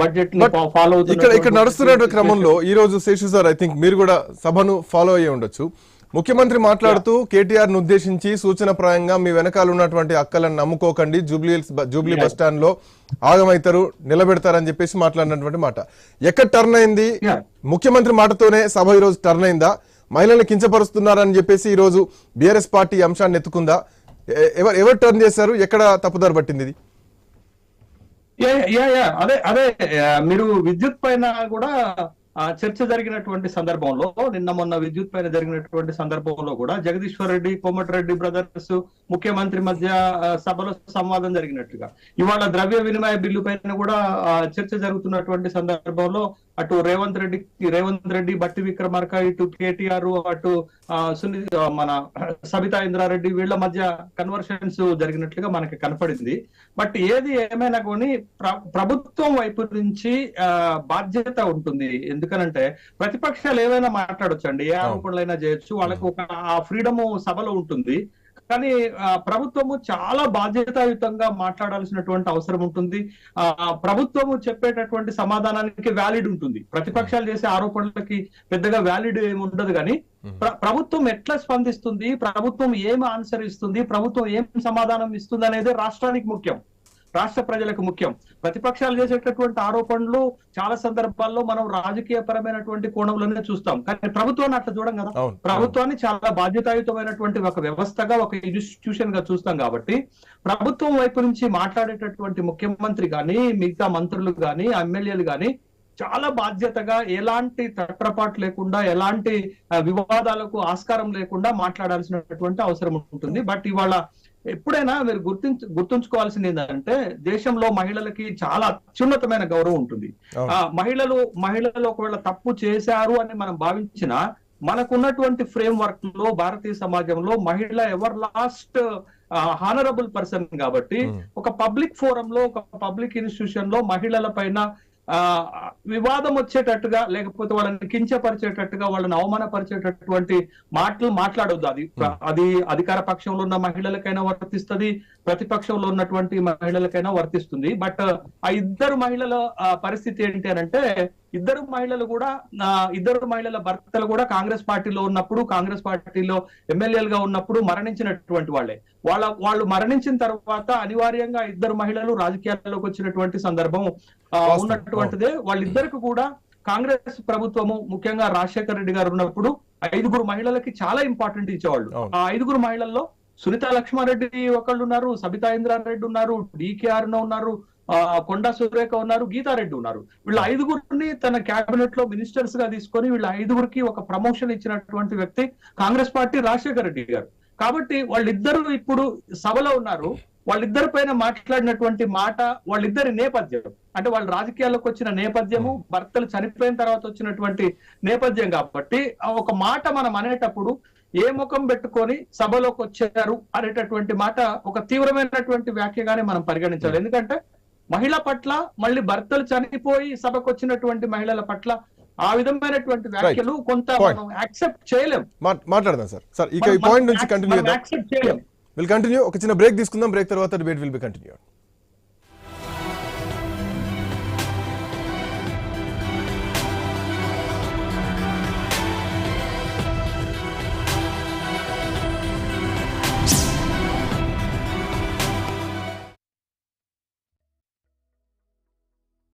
Budget follow ఇక్కడ ఇక్కడ నడుస్తున్న క్రమంలో ఈ రోజు శేషు సార్ ఐ థింక్ మీరు కూడా సభను ఫాలో అయ్యి ఉండొచ్చు. ముఖ్యమంత్రి మాట్లాడుతూ కేటీఆర్ను ఉద్దేశించి సూచనప్రాయంగా మీ వెనకాల ఉన్నటువంటి అక్కలను నమ్ముకోకండి. జూబ్లీ జూబ్లీ బస్ స్టాండ్లో ఆగమైతారు నిలబెడతారని చెప్పేసి మాట్లాడినటువంటి మాట. ఎక్కడ టర్న్ అయింది. ముఖ్యమంత్రి మాటతోనే సభ ఈ రోజు టర్న్ అయిందా? మహిళల్ని కించపరుస్తున్నారని చెప్పేసి ఈ రోజు బీఆర్ఎస్ పార్టీ అంశాన్ని ఎత్తుకుందా? ఎవరు ఎవరు టర్న్ చేశారు? ఎక్కడ తప్పుదారి పట్టింది ఇది? యా యా అదే అదే మీరు విద్యుత్ పైన కూడా చర్చ జరిగినటువంటి సందర్భంలో నిన్న మొన్న విద్యుత్ పైన జరిగినటువంటి సందర్భంలో కూడా జగదీశ్వర్ రెడ్డి కోమటిరెడ్డి బ్రదర్స్ ముఖ్యమంత్రి మధ్య సభలో సంవాదం జరిగినట్టుగా. ఇవాళ ద్రవ్య వినిమయ బిల్లు పైన కూడా చర్చ జరుగుతున్నటువంటి సందర్భంలో అటు రేవంత్ రెడ్డి రేవంత్ రెడ్డి బట్టి విక్రమార్క ఇటు కేటీఆర్ అటు ఆ, సుని మన సబితా ఇంద్రారెడ్డి వీళ్ళ మధ్య కన్వర్షన్స్ జరిగినట్లుగా మనకి కనపడింది. బట్ ఏది ఏమైనా కానీ ప్ర- ప్రభుత్వం వైపు నుంచి బాధ్యత ఉంటుంది. ఎందుకనంటే ప్రతిపక్షాలు ఏమైనా మాట్లాడొచ్చండి. ఏ ఆరోపణలైనా చేయొచ్చు. వాళ్ళకి ఒక ఆ ఫ్రీడమ్ సభలో ఉంటుంది. కానీ ప్రభుత్వము చాలా బాధ్యతాయుతంగా మాట్లాడాల్సినటువంటి అవసరం ఉంటుంది. ఆ ప్రభుత్వము చెప్పేటటువంటి సమాధానానికి వ్యాలిడ్ ఉంటుంది. ప్రతిపక్షాలు చేసే ఆరోపణలకి పెద్దగా వ్యాలిడ్ ఏమి ఉండదు కానీ ప్ర- ప్రభుత్వం ఎట్లా స్పందిస్తుంది? ప్రభుత్వం ఏం ఆన్సర్ ఇస్తుంది? ప్రభుత్వం ఏం సమాధానం ఇస్తుంది అనేది రాష్ట్రానికి ముఖ్యం. రాష్ట్ర ప్రజలకు ముఖ్యం. ప్రతిపక్షాలు చేసేటటువంటి ఆరోపణలు చాలా సందర్భాల్లో మనం రాజకీయ పరమైనటువంటి కోణంలోనే చూస్తాం. కానీ ప్రభుత్వాన్ని అట్లా చూడం కదా. ప్రభుత్వాన్ని చాలా బాధ్యతాయుతమైనటువంటి ఒక వ్యవస్థగా ఒక ఇన్స్టిట్యూషన్గా చూస్తాం కాబట్టి ప్రభుత్వం వైపు నుంచి మాట్లాడేటటువంటి ముఖ్యమంత్రి గాని మిగతా మంత్రులు గాని ఎమ్మెల్యేలు గాని చాలా బాధ్యతగా ఎలాంటి తట్రపాటు లేకుండా ఎలాంటి వివాదాలకు ఆస్కారం లేకుండా మాట్లాడాల్సినటువంటి అవసరం ఉంటుంది బట్ ఇవాళ ఎప్పుడైనా మీరు గుర్తించ గుర్తుంచుకోవాల్సింది ఏంటంటే దేశంలో మహిళలకి చాలా అత్యున్నతమైన గౌరవం ఉంటుంది. ఆ మహిళలు మహిళలు ఒకవేళ తప్పు చేశారు అని మనం భావించినా మనకున్నటువంటి ఫ్రేమ్ వర్క్లో భారతీయ సమాజంలో మహిళ ఎవర్ లాస్ట్ హానరబుల్ పర్సన్ కాబట్టి. ఒక పబ్లిక్ ఫోరం లో ఒక పబ్లిక్ ఇన్స్టిట్యూషన్లో మహిళల పైన వివాదం వచ్చేటట్టుగా లేకపోతే వాళ్ళని కించపరిచేటట్టుగా వాళ్ళని అవమానపరిచేటటువంటి మాటలు మాట్లాడొద్దు. అది అది అధికార పక్షంలో ఉన్న మహిళలకైనా వర్తిస్తుంది ప్రతిపక్షంలో ఉన్నటువంటి మహిళలకైనా వర్తిస్తుంది. బట్ ఆ ఇద్దరు మహిళల పరిస్థితి ఏంటి అని అంటే ఇద్దరు మహిళలు కూడా ఇద్దరు మహిళల భర్తలు కూడా కాంగ్రెస్ పార్టీలో ఉన్నప్పుడు కాంగ్రెస్ పార్టీలో ఎమ్మెల్యేలుగా ఉన్నప్పుడు మరణించినటువంటి వాళ్ళే వాళ్ళ వాళ్ళు మరణించిన తర్వాత అనివార్యంగా ఇద్దరు మహిళలు రాజకీయాల్లోకి వచ్చినటువంటి సందర్భం. ఉన్నటువంటిదే వాళ్ళిద్దరికి కూడా కాంగ్రెస్ ప్రభుత్వము ముఖ్యంగా రాజశేఖర రెడ్డి గారు ఉన్నప్పుడు ఐదుగురు మహిళలకి చాలా ఇంపార్టెంట్ ఇచ్చేవాళ్ళు. ఆ ఐదుగురు మహిళల్లో సునీత లక్ష్మారెడ్డి ఒకళ్ళు ఉన్నారు సబితా ఇంద్రారెడ్డి ఉన్నారు డికే అరుణ ఉన్నారు కొండా సురేఖ ఉన్నారు గీతారెడ్డి ఉన్నారు. వీళ్ళ ఐదుగురిని తన కేబినెట్లో మినిస్టర్స్గా తీసుకొని వీళ్ళ ఐదుగురికి ఒక ప్రమోషన్ ఇచ్చినటువంటి వ్యక్తి కాంగ్రెస్ పార్టీ రాజశేఖర రెడ్డి గారు. కాబట్టి వాళ్ళిద్దరు ఇప్పుడు సభలో ఉన్నారు. వాళ్ళిద్దరి పైన మాట్లాడినటువంటి మాట వాళ్ళిద్దరి నేపథ్యం. అంటే వాళ్ళు రాజకీయాల్లోకి వచ్చిన నేపథ్యము భర్తలు చనిపోయిన తర్వాత వచ్చినటువంటి నేపథ్యం కాబట్టి ఒక మాట మనం అనేటప్పుడు ఏ ముఖం పెట్టుకొని సభలోకి వచ్చారు అనేటటువంటి మాట ఒక తీవ్రమైనటువంటి వ్యాఖ్యగానే మనం పరిగణించాలి. ఎందుకంటే మహిళ పట్ల మళ్ళీ భర్తలు చనిపోయి సభకు వచ్చినటువంటి మహిళల పట్ల ఆ విధమైనటువంటి వ్యాఖ్యలు కొంత. మనం యాక్సెప్ట్ చేయలేం. మాట్లాడదాం సార్. సార్ ఇక ఈ పాయింట్ నుంచి కంటిన్యూ యాక్సెప్ట్ చేయలేం. విల్ కంటిన్యూ ఒక చిన్న బ్రేక్ తీసుకుందాం. బ్రేక్ తర్వాత డిబేట్ విల్ బి కంటిన్యూ